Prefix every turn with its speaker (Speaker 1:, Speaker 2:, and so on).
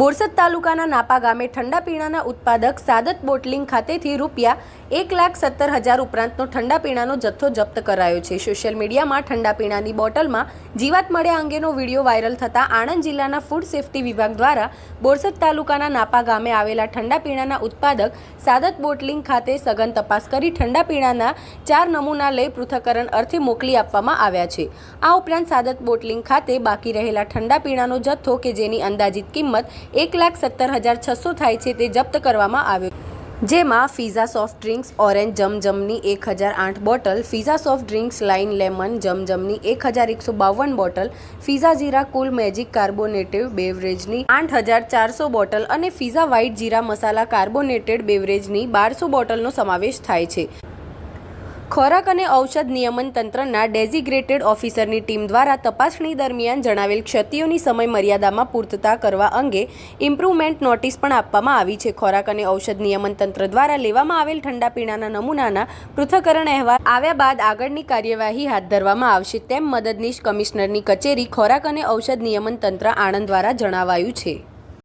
Speaker 1: બોરસદ તાલુકાના નાપા ગામે ઠંડા પીણાના ઉત્પાદક સાદત બોટલિંગ ખાતેથી રૂપિયા એક લાખ સત્તર હજાર ઉપરાંતનો ઠંડા પીણાનો જથ્થો જપ્ત કરાયો છે. સોશિયલ મીડિયામાં ઠંડા પીણાની બોટલમાં જીવાત મળ્યા અંગેનો વીડિયો વાયરલ થતાં આણંદ જિલ્લાના ફૂડ સેફ્ટી વિભાગ દ્વારા બોરસદ તાલુકાના નાપા ગામે આવેલા ઠંડા પીણાના ઉત્પાદક સાદત બોટલિંગ ખાતે સઘન તપાસ કરી ઠંડા પીણાના ચાર નમૂના લઈ પૃથ્થકરણ અર્થે મોકલી આપવામાં આવ્યા છે. આ ઉપરાંત સાદત બોટલિંગ ખાતે બાકી રહેલા ઠંડા પીણાનો જથ્થો કે જેની અંદાજિત કિંમત એક લાખ સત્તર હજાર છસો થાય છે તે જપ્ત કરવામાં આવ્યો. જેમાં ફીઝા સોફ્ટ ડ્રિંક્સ ઓરેન્જ જમજમની એક હજાર આઠ bottle, Fizza soft drinks lime lemon જમજમની એક હજાર એકસો બાવન bottle, Fizza Jeera cool magic carbonated બેવરેજની આઠ હજાર ચારસો બોટલ અને Fizza white Jeera Masala carbonated બેવરેજની બારસો બોટલનો સમાવેશ થાય છે. ખોરાક અને ઔષધ નિયમન તંત્રના ડેઝિગ્રેટેડ ઓફિસરની ટીમ દ્વારા તપાસણી દરમિયાન જણાવેલ ક્ષતિઓની સમય મર્યાદામાં પૂર્તતા કરવા અંગે ઇમ્પ્રુવમેન્ટ નોટિસ પણ આપવામાં આવી છે. ખોરાક અને ઔષધ નિયમન તંત્ર દ્વારા લેવામાં આવેલ ઠંડા પીણાના નમૂનાના પૃથ્થકરણ અહેવાલ આવ્યા બાદ આગળની કાર્યવાહી હાથ ધરવામાં આવશે તેમ મદદનીશ કમિશનરની કચેરી ખોરાક અને ઔષધ નિયમન તંત્ર આણંદ દ્વારા જણાવાયું છે.